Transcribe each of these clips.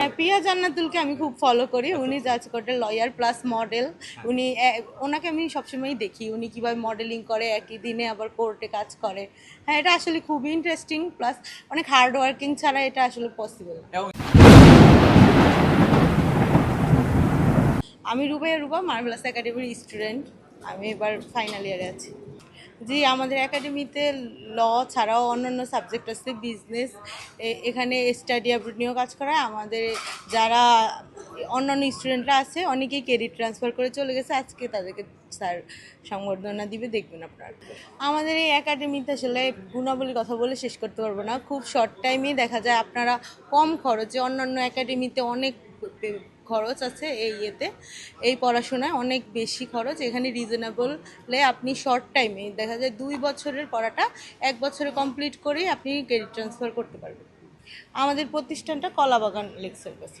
হ্যাঁ, প্রিয়া জান্নাতুলকে আমি খুব ফলো করি। উনি জাজ কোর্টের লয়ার প্লাস মডেল উনি ওনাকে আমি সবসময়ই দেখি। উনি কীভাবে মডেলিং করে একই দিনে আবার কোর্টে কাজ করে। হ্যাঁ এটা আসলে খুবই ইন্টারেস্টিং প্লাস অনেক হার্ড ওয়ার্কিং ছাড়া এটা আসলে পসিবল আমি রুবাইয়া রুবা মার্ভেলাস একাডেমির স্টুডেন্ট আমি এবার ফাইনাল ইয়ারে আছি। জি, আমাদের একাডেমিতে ল ছাড়াও অন্যান্য সাবজেক্ট আছে বিজনেস এখানে স্টাডি অ্যাব্রুড নিয়েও কাজ করা হয়। আমাদের যারা অন্যান্য স্টুডেন্টরা আছে, অনেকেই ক্রেডিট ট্রান্সফার করে চলে গেছে। আজকে তাদেরকে স্যার সংবর্ধনা দিবে, দেখবেন আপনারা। আমাদের এই একাডেমিতে আসলে গুণাবলী কথা বলে শেষ করতে পারব না। খুব শর্ট টাইমেই দেখা যায় আপনারা কম খরচে অন্যান্য একাডেমিতে অনেক খরচ আছে এই ইয়েতে। এই পড়াশোনায় অনেক বেশি খরচ। এখানে রিজনেবলে আপনি শর্ট টাইমে দেখা যায় দুই বছরের পড়াটা এক বছরে কমপ্লিট করেই আপনি ক্রেডিট ট্রান্সফার করতে পারবেন। আমাদের প্রতিষ্ঠানটা কলাবাগান লেক সার্ভিস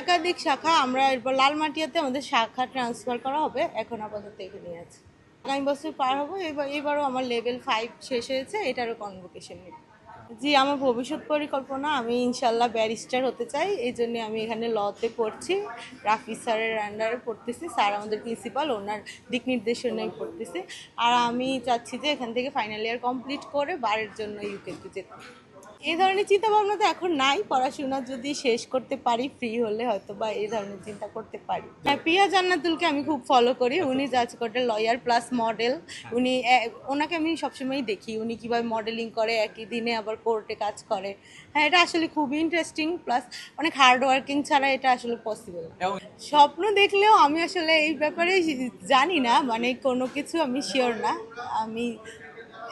একাধিক শাখা আমরা এরপর লালমাটিয়াতে আমাদের শাখা ট্রান্সফার করা হবে, এখন আপাতত এখানে আছে। আগামী বছর পার হব, এবার এবারও আমার লেভেল ফাইভ শেষ হয়েছে, এটারও কনভোকেশন নেই জি, আমার ভবিষ্যৎ পরিকল্পনা, আমি ইনশাল্লাহ ব্যারিস্টার হতে চাই, এই জন্য আমি এখানে লতে পড়ছি, রাফি স্যারের আন্ডারে পড়তেছি, স্যার আমাদের প্রিন্সিপাল ওনার দিক নির্দেশনায় পড়তেছি, আর আমি চাচ্ছি যে এখান থেকে ফাইনাল ইয়ার কমপ্লিট করে বারের জন্য ইউকেতে যেতে। এই ধরনের চিন্তা ভাবনা তো এখন নাই। পড়াশোনা যদি শেষ করতে পারি ফ্রি হলে হয়তো বা এই ধরনের চিন্তা করতে পারি। হ্যাঁ প্রিয়া জান্নাতুলকে আমি খুব ফলো করি। উনি জাজ কোর্টের লয়ার প্লাস মডেল উনি ওনাকে আমি সবসময়ই দেখি। উনি কীভাবে মডেলিং করে একই দিনে আবার কোর্টে কাজ করে। হ্যাঁ এটা আসলে খুবই ইন্টারেস্টিং প্লাস অনেক হার্ড ওয়ার্কিং ছাড়া এটা আসলে পসিবল স্বপ্ন দেখলেও আমি আসলে এই ব্যাপারে জানি না। মানে কোনো কিছু আমি শিওর না। আমি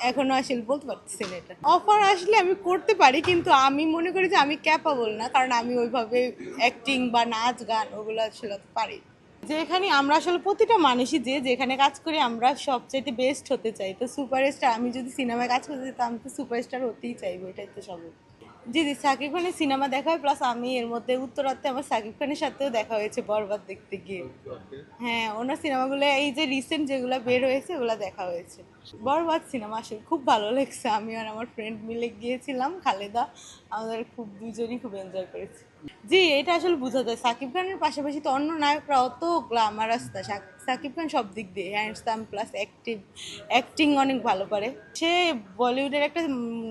এখনও আসলে বলতে পারতেছি না এটা। অফার আসলে আমি করতে পারি, কিন্তু আমি মনে করি যে আমি ক্যাপাবল না, কারণ আমি ওইভাবে অ্যাক্টিং বা নাচ, গান ওগুলো আসলে পারি। যেখানে আমরা আসলে প্রতিটা মানুষই যে যেখানে কাজ করি, আমরা সবচাইতে বেস্ট হতে চাই। তো সুপারস্টার আমি যদি সিনেমায় কাজ করতে চাই তো আমি তো সুপারস্টার হতেই চাইব, এটাই তো সব জি জি সাকিব খানের সিনেমা দেখা হয় প্লাস আমি এর মধ্যে উত্তরাতে আমার সাকিব খানের সাথেও দেখা হয়েছে বরবাদ দেখতে গিয়ে। হ্যাঁ ওনার সিনেমাগুলো এই যে রিসেন্ট যেগুলো বের হয়েছে ওগুলো দেখা হয়েছে। বরবাদ সিনেমা আসলে খুব ভালো লেগেছে। আমি আর আমার ফ্রেন্ড মিলে গিয়েছিলাম খালেদা। আমাদের খুব দুজনই খুব এনজয় করেছি। জি এটা আসলে বোঝা যায়। সাকিব খানের পাশাপাশি তো অন্য নায়করা অত গ্লামারাস সাকিব খান সব দিক দিয়ে হ্যান্ডসাম প্লাস অ্যাক্টিভ অ্যাক্টিং অনেক ভালো পারে সে বলিউডের একটা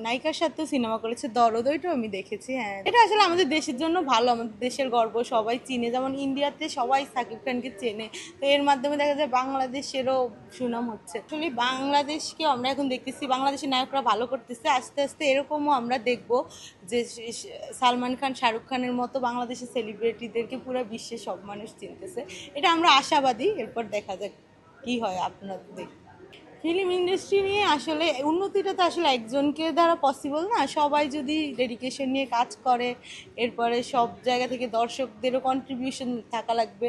নায়িকার সাথেও সিনেমা করেছে, দরদ, ওইটাও আমি দেখেছি হ্যাঁ। এটা আসলে আমাদের দেশের জন্য ভালো, আমাদের দেশের গর্ব, সবাই চিনে। যেমন ইন্ডিয়াতে সবাই সাকিব খানকে চেনে, তো এর মাধ্যমে দেখা যায় বাংলাদেশেরও সুনাম হচ্ছে। আসলে বাংলাদেশকে আমরা এখন দেখতেছি, বাংলাদেশের নায়করা ভালো করতেছে, আস্তে আস্তে এরকমও আমরা দেখব। যে সালমান খান, শাহরুখ খানের মতো বাংলাদেশের সেলিব্রিটিদেরকে পুরো বিশ্বে সব মানুষ চিনতেছে। এটা আমরা আশাবাদী। এরপর দেখা যাক কি হয় আপনাদের। ফিল্ম ইন্ডাস্ট্রি নিয়ে আসলে উন্নতিটা তো আসলে একজনকে দ্বারা পসিবল না। সবাই যদি ডেডিকেশন নিয়ে কাজ করে, এরপরে সব জায়গা থেকে দর্শকদেরও কন্ট্রিবিউশন থাকা লাগবে।